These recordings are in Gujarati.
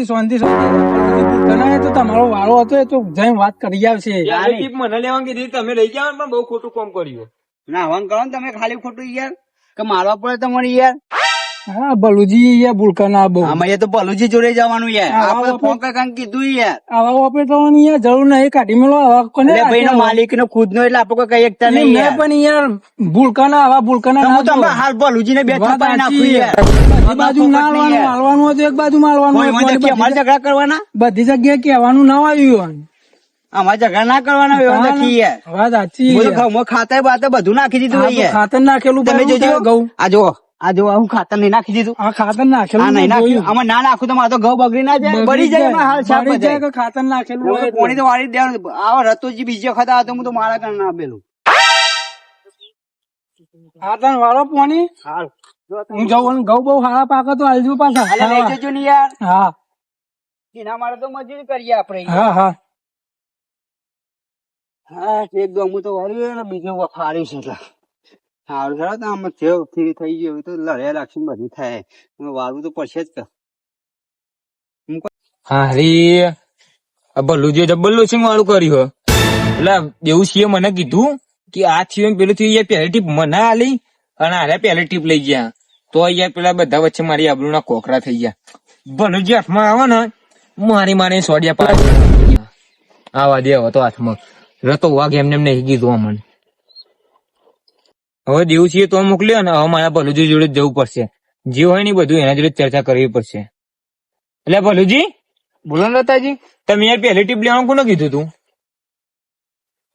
શાંતિ શાંતિ શાંતિ. કનાય તો તમારો વારો હતો એ તો જઈને વાત કરી આવશે યાર, એ ટીપ મને લેવા કીધી તમે લઈ જાઓ પણ બહુ ખોટું કામ કર્યું. ના હવન કરો ને તમે ખાલી ખોટું યાર. કે મારવા પડે તમારે યાર. હા બલુજી યાર ભૂલકાના બહુ. આમાં એ તો ભલુજી જોડે જવાનું યાર. આપણે આપણે- ફોન કાંઈ કીધું યાર. આવા ઓપરેટરોની યાર જરૂર નહીં કાઢી મેલો આવા કોને ભાઈ નો માલિક નો ખુદ નો એટલે આપણે કઈ એકતા નહીં મેં પણ યાર ભૂલકાના આવા ભૂલકાના ના હું તો હાલ બલુજી ને બે નાખું યાર. બાજુ ના હાલવાનું હાલવાનું હતું એક બાજુ અમારે ઝઘડા કરવાના? બધી જગ્યાએ કહેવાનું ના આવ્યું અમારે ઝઘડા ના કરવાના એવા નથી યાર. વાત સાચી ખાતર તો યાર. ઘઉંમાં ખાતા બાતા બધું નાખી દીધું તો ખાતર નાખેલું તમે જોજો. ઘઉં. આ જો આ જો હું ખાતર નહીં નાખી દીધું. આ ખાતર નાખેલું આ નહીં નાખ્યું. આમાં ના નાખું તો મારો ઘઉં બગડી ના જાય. બળી જાય એમાં હાલ છાપ બળી જાય કે ખાતર નાખેલું હોય કોણી તો વાળી દેવાનું. આવા રતોજી બીજી વખત આવે હું તો મારા કારણે આપેલું. ખાતર વાળો પોણી? હાલ. હું જવું ઘઉં બહુ સારા પાકે તો હાલજો પાછા. હાલે લઈ જજો ને યાર. હા. એના માટે તો મજૂરી કરીએ આપણે. હા હા. હા એકદમ હું તો વાળ્યું ને બીજું વખાડ્યું છે એટલે. સારું સારું તો આમ થયો થઈ ગયું તો લડ્યા લાગશે બધી થાય. વાળવું તો પડશે જ હા રે ભલું જે ડબલ સિંહ વાળું કર્યું એટલે એવું છે મને કીધું કે આ થયો પેલું થયું યાર પહેલી ટીપ મને આલી અને આરે પહેલી ટીપ લઈ ગયા. તો અહીંયા પેલા બધા વચ્ચે મારી આબરૂના કોકરા થઈ ગયા. ભલું જે હાથમાં આવે ને, મારી મારી સોડિયા પાડી. આવા દે તો હાથમાં. રતો વાઘ એમને એમ નહીં કીધું અમને. હવે દેવું છીએ તો મોકલ્યો ને હવે મારા ભલુજી જોડે જવું પડશે. જે હોય ને બધું એના જોડે ચર્ચા કરવી પડશે. એટલે ભલુજી? બોલો ને લતાજી. તમે યાર પહેલી ટીપ લેવાનું કોને કીધું તું?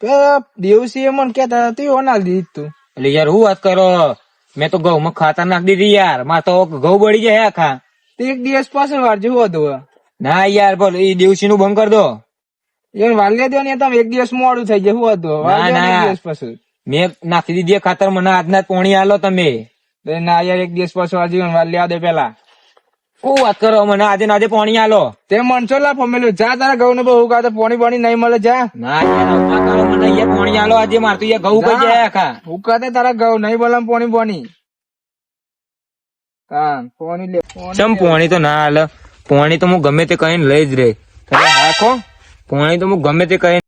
પેલા મને કેતા તું ઓના દીધી તું. એટલે યાર હું વાત કરો? મેં તો ઘઉં માં ખાતર નાખી દીધી યાર. માં તો ઘઉં બળી જાય આખા. એક દિવસ પાછળ વારજો હતું ના યાર બોલ એ દેવસી નું બંધ કર દો. એને વાલ્યા દો ને તમે એક દિવસ મોડું થઈ જાય હું હતું? ના, ના. દિવસ પછી મેં નાખી દીધી ખાતર મને આજના પોણી આલો તમે. ના યાર એક દિવસ પાછું વારજો લેવા દે પેલા. શું વાત કરો મને? આજે આજે પોણી આલો. તે મનસો લા ફમેલું. જા તારા ઘઉં ને બહુ કાતો પોણી પોણી નહીં મળે જા. ના યાર કરો મને. યાર પોણી આલો. આજે મારતું યાર ઘઉં કઈ જાય આખા. હું કાતે તારા ઘઉં. નહીં બોલે પોણી પોણી હા પોણી લે. પોણી ચમ પોણી તો ના હાલ પોણી તો હું ગમે તે કહીને લઈ જ રે. તમે હાખો પોણી તો હું ગમે તે કહીને